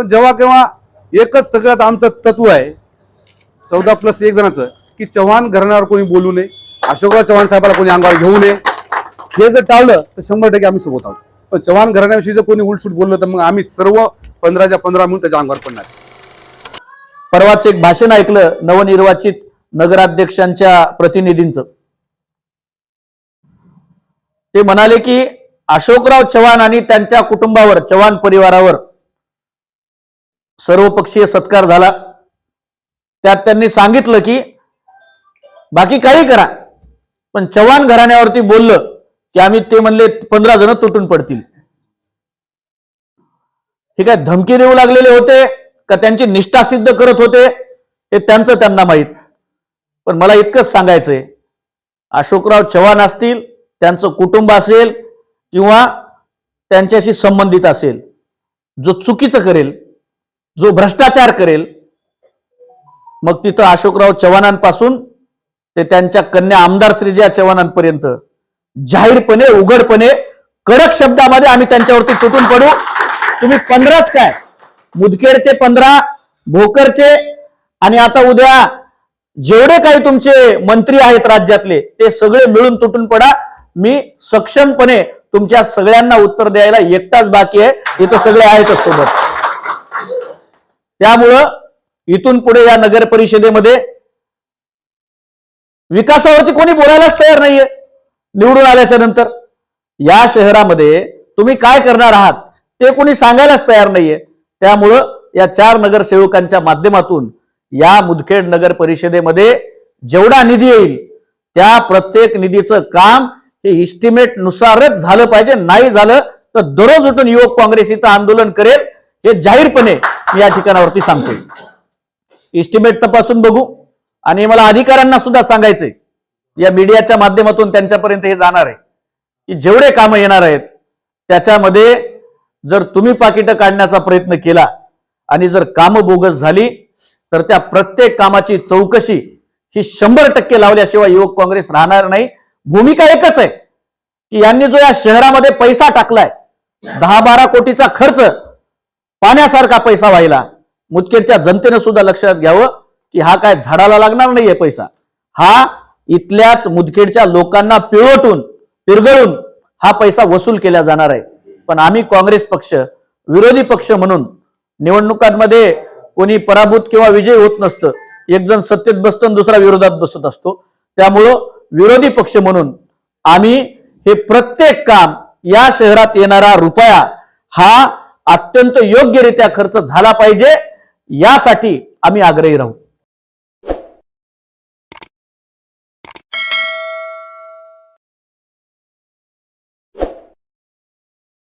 पण जेव्हा केव्हा एकच सगळ्यात आमचं तत्व आहे चौदा प्लस एक जणांचं की चव्हाण घराण्यावर कोणी बोलू नये अशोकराव चव्हाण साहेबाला कोणी अंगावर घेऊ नये हे जर टाळलं तर शंभर टक्के आम्ही सोबत आहोत. पण चव्हाण घराण्याविषयी जर कोणी उलटसूट बोललं तर मग आम्ही सर्व पंधराच्या पंधरा म्हणून त्याच्या अंगावर पडणार. परवाच एक भाषण ऐकलं नवनिर्वाचित नगराध्यक्षांच्या प्रतिनिधींचं. ते म्हणाले की अशोकराव चव्हाण आणि त्यांच्या कुटुंबावर चव्हाण परिवारावर सर्वपक्षीय सत्कार झाला. त्यात त्यांनी सांगितलं की बाकी काही करा. पण चव्हाण घराण्यावरती बोललं की आम्ही ते म्हणले पंधरा जण तुटून पडतील. हे काय धमकी देऊ लागलेले होते? का त्यांची निष्ठा सिद्ध करत होते? हे त्यांचं त्यांना माहीत. पण मला इतकंच सांगायचंय अशोकराव चव्हाण असतील त्यांचं कुटुंब असेल किंवा त्यांच्याशी संबंधित असेल जो चुकीचं करेल जो भ्रष्टाचार करेल मग तिथं अशोकराव चव्हाणांपासून ते त्यांच्या कन्या आमदार श्रीजया चव्हाणांपर्यंत जाहीरपणे उघडपणे कडक शब्दामध्ये आम्ही त्यांच्यावरती तुटून पडू. तुम्ही पंधराच काय? मुदखेडचे पंधरा भोकरचे आणि आता उद्या जेवढे काही तुमचे मंत्री आहेत राज्यातले ते सगळे मिळून तुटून पडा. मी सक्षमपणे तुमच्या सगळ्यांना उत्तर द्यायला एकटाच बाकी आहे. इथं सगळे आहेतच सोबत. त्यामुळं इथून पुढे या नगर परिषदेमध्ये विकासावरती कोणी बोलायलाच तयार नाहीये. निवडून आल्याच्यानंतर या शहरामध्ये तुम्ही काय करणार आहात ते कोणी सांगायलाच तयार नाहीये. त्यामुळं या चार नगरसेवकांच्या माध्यमातून या मुदखेड नगर परिषदेमध्ये जेवढा निधी येईल त्या प्रत्येक निधीचं काम हे इस्टिमेट नुसारच झालं पाहिजे. नाही झालं तर दररोज उठून युवक काँग्रेस इथं आंदोलन करेल. हे जाहीरपणे मी या ठिकाणावरती सांगतोय. इस्टिमेट तपासून बघू. आणि मला अधिकाऱ्यांना सुद्धा सांगायचंय. या मीडियाच्या माध्यमातून त्यांच्यापर्यंत हे जाणार आहे. की जेवढे कामं येणार आहेत त्याच्यामध्ये जर तुम्ही पाकिटं काढण्याचा प्रयत्न केला आणि जर कामं बोगस झाली तर त्या प्रत्येक कामाची चौकशी ही शंभर टक्के लावल्याशिवाय युवक काँग्रेस राहणार नाही. भूमिका एकच आहे की यांनी जो या शहरामध्ये पैसा टाकलाय दहा बारा कोटीचा खर्च पाण्यासारखा पैसा व्हायला मुदखेडच्या जनतेनं सुद्धा लक्षात घ्यावं की हा काय झाडाला लागणार नाहीये पैसा. हा इथल्याच मुदखेडच्या लोकांना पिळवटून पिरगळून हा पैसा वसूल केला जाणार आहे. पण आम्ही काँग्रेस पक्ष विरोधी पक्ष म्हणून निवडणुकांमध्ये कोणी पराभूत किंवा विजय होत नसतं. एक जण सत्तेत बसतो आणि दुसरा विरोधात बसत असतो. त्यामुळं विरोधी पक्ष म्हणून आम्ही हे प्रत्येक काम या शहरात येणारा रुपया हा अत्यंत योग्यरित्या खर्च झाला पाहिजे. यासाठी आम्ही आग्रही राहू.